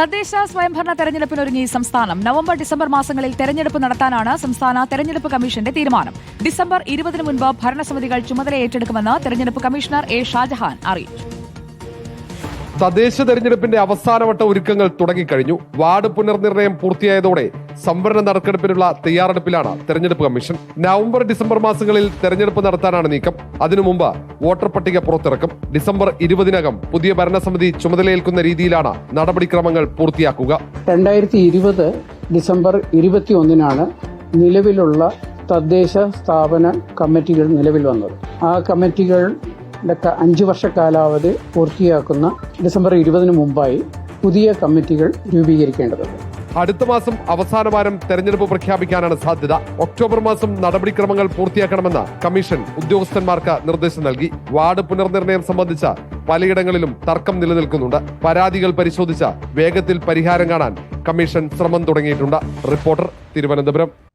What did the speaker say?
തദ്ദേശ സ്വയംഭരണ തെരഞ്ഞെടുപ്പിനൊരുങ്ങി സംസ്ഥാനം. നവംബർ ഡിസംബർ മാസങ്ങളിൽ തെരഞ്ഞെടുപ്പ് നടത്താനാണ് സംസ്ഥാന തെരഞ്ഞെടുപ്പ് കമ്മീഷന്റെ തീരുമാനം. ഡിസംബർ ഇരുപതിന് മുൻപ് ഭരണസമിതികൾ ചുമതല ഏറ്റെടുക്കുമെന്ന് തെരഞ്ഞെടുപ്പ് കമ്മീഷണർ എ ഷാജഹാൻ അറിയിച്ചു. തദ്ദേശ തെരഞ്ഞെടുപ്പിന്റെ അവസാനവട്ട ഒരുക്കങ്ങൾ തുടങ്ങിക്കഴിഞ്ഞു. വാർഡ് പുനർനിർണയം പൂർത്തിയായതോടെ സംവരണ നറുക്കെടുപ്പിനുള്ള തയ്യാറെടുപ്പിലാണ് തെരഞ്ഞെടുപ്പ് കമ്മീഷൻ. നവംബർ ഡിസംബർ മാസങ്ങളിൽ തെരഞ്ഞെടുപ്പ് നടത്താനാണ് നീക്കം. അതിനു മുമ്പ് വോട്ടർ പട്ടിക പുറത്തിറക്കും. ഡിസംബർ ഇരുപതിനകം പുതിയ ഭരണസമിതി ചുമതലയേൽക്കുന്ന രീതിയിലാണ് നടപടിക്രമങ്ങൾ പൂർത്തിയാക്കുക. രണ്ടായിരത്തി ഇരുപത് ഡിസംബർ ഇരുപത്തി ഒന്നിനാണ് നിലവിലുള്ള തദ്ദേശ സ്ഥാപന കമ്മിറ്റികൾ നിലവിൽ വന്നത്. ആ കമ്മിറ്റികൾ അഞ്ച് വർഷ കാലാവധി പൂർത്തിയാക്കുന്ന ഡിസംബർ ഇരുപതിന് മുമ്പായി പുതിയ കമ്മിറ്റികൾ രൂപീകരിക്കേണ്ടതുണ്ട്. അടുത്ത മാസം അവസാന വാരം തെരഞ്ഞെടുപ്പ് പ്രഖ്യാപിക്കാനാണ് സാധ്യത. ഒക്ടോബർ മാസം നടപടിക്രമങ്ങൾ പൂർത്തിയാക്കണമെന്ന് കമ്മീഷൻ ഉദ്യോഗസ്ഥന്മാർക്ക് നിർദ്ദേശം നൽകി. വാർഡ് പുനർനിർണയം സംബന്ധിച്ച പലയിടങ്ങളിലും തർക്കം നിലനിൽക്കുന്നുണ്ട്. പരാതികൾ പരിശോധിച്ച വേഗത്തിൽ പരിഹാരം കാണാൻ കമ്മീഷൻ ശ്രമം തുടങ്ങിയിട്ടുണ്ട്. റിപ്പോർട്ടർ തിരുവനന്തപുരം.